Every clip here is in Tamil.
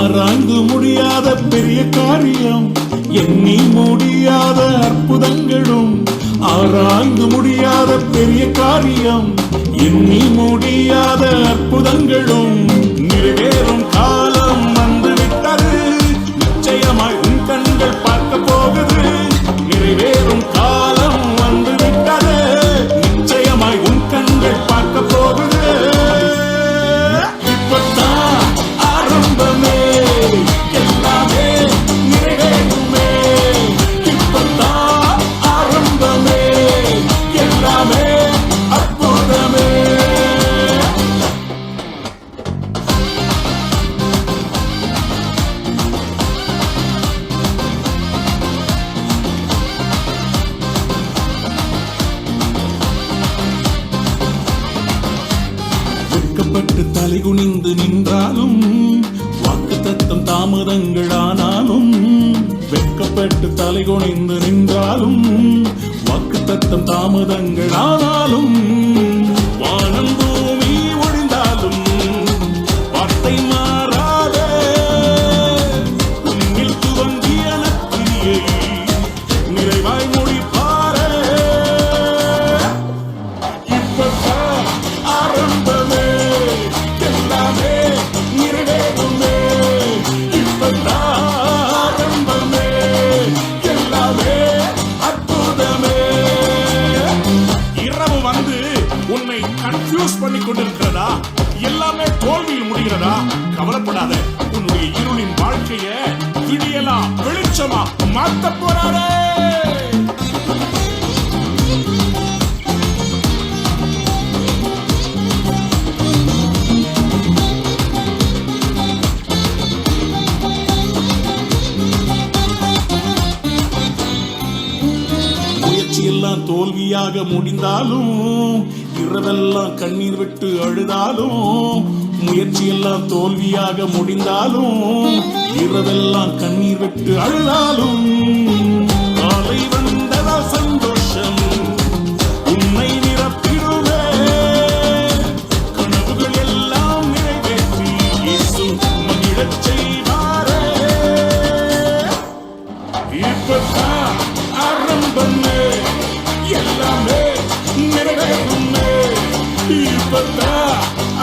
ஆராய்ந்து முடியாத பெரிய காரியம் எண்ணி முடியாத அற்புதங்களும். ஆராய்ந்து முடியாத பெரிய காரியம் எண்ணி முடியாத அற்புதங்களும். நிறைவேறும் வெட்கப்பட்டு தலைகுனிந்து நின்றாலும் வாக்கு தத்தம் தாமதங்கள் ஆனாலும் வெட்கப்பட்டு தலைகுனிந்து நின்றாலும் வாக்கு தத்தம் தாமதங்கள் ஆனாலும் யூஸ் பண்ணி கொண்டிருக்கிறதா? எல்லாமே தோல்வியில் முடிகிறதா? கவலைப்படாத உன்னுடைய இருளின் வாழ்க்கைய விடியலா வெளிச்சமா மாத்த போறாரே! எல்லாம் தோல்வியாக முடிந்தாலும் இரவெல்லாம் கண்ணீர் விட்டு அழுதாலும் முயற்சி எல்லாம் தோல்வியாக முடிந்தாலும் இரவெல்லாம் கண்ணீர் விட்டு அழுதாலும்.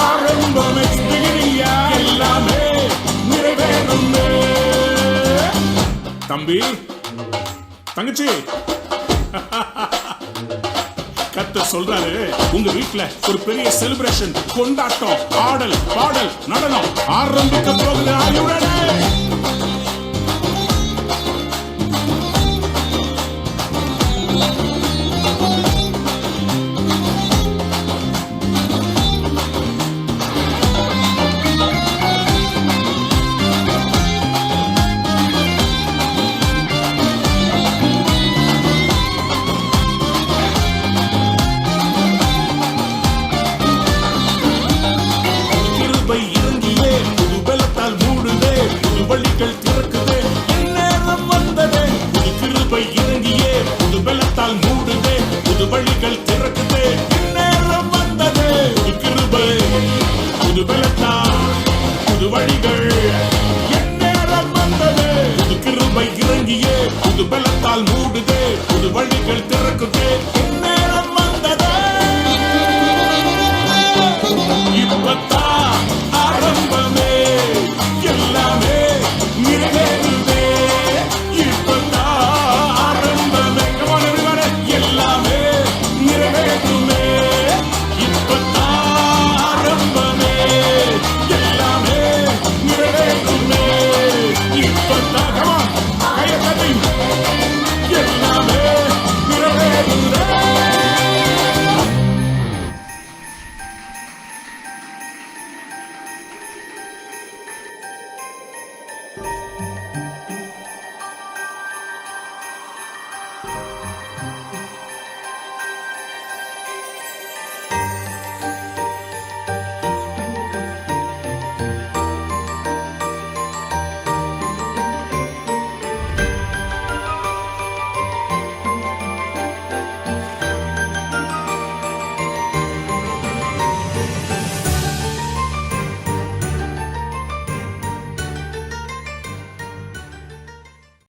ஆரம்பமே எல்லாமே தம்பி தங்கச்சி. கத்த சொல்றாரு உங்க வீட்ல ஒரு பெரிய செலிப்ரேஷன் கொண்டாட்டம் ஆடல் பாடல் நடனம் ஆரம்பிக்க போகுது. புது வழிகள் திறக்குதே. நேரம் வந்ததே. புது கிருபை இறங்கியே. புது பலத்தால் மூடுதே. புது வழிகள் திறக்குதே. நேரம் வந்ததே. புது கிருபை புது பலத்தால் புது வழிகள். எந்நேரம் வந்ததே. புது கிருபை இறங்கியே. புது பலத்தால் மூடுதே. புது வழிகள் திறக்குதே.